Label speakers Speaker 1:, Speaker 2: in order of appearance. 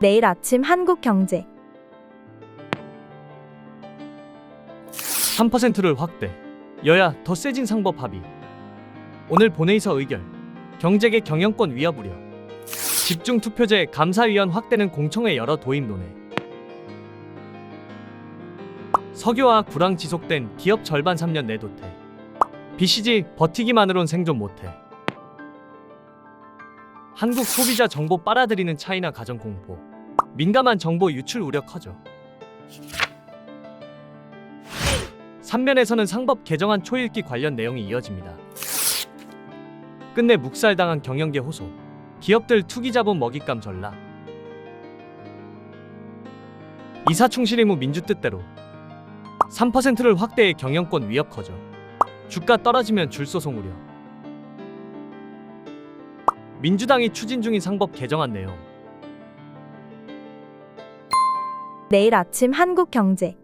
Speaker 1: 내일 아침 한국 경제
Speaker 2: 3%를 확대. 여야 더 세진 상법 합의. 오늘 본회의서 의결. 경제계 경영권 위협 우려. 집중 투표제 감사위원 확대는 공청회 열어 도입 논의. 석유와 구랑 지속된 기업 절반 3년 내 도태. BCG 버티기만으론 생존 못해. 한국 소비자 정보 빨아들이는 차이나 가정 공포. 민감한 정보 유출 우려 커져. 3면에서는 상법 개정안 초읽기 관련 내용이 이어집니다. 끝내 묵살당한 경영계 호소. 기업들 투기 자본 먹잇감 전락. 이사 충실 의무 민주 뜻대로 3%를 확대해 경영권 위협 커져. 주가 떨어지면 줄소송 우려. 민주당이 추진 중인 상법 개정안 내용.
Speaker 1: 내일 아침 한국경제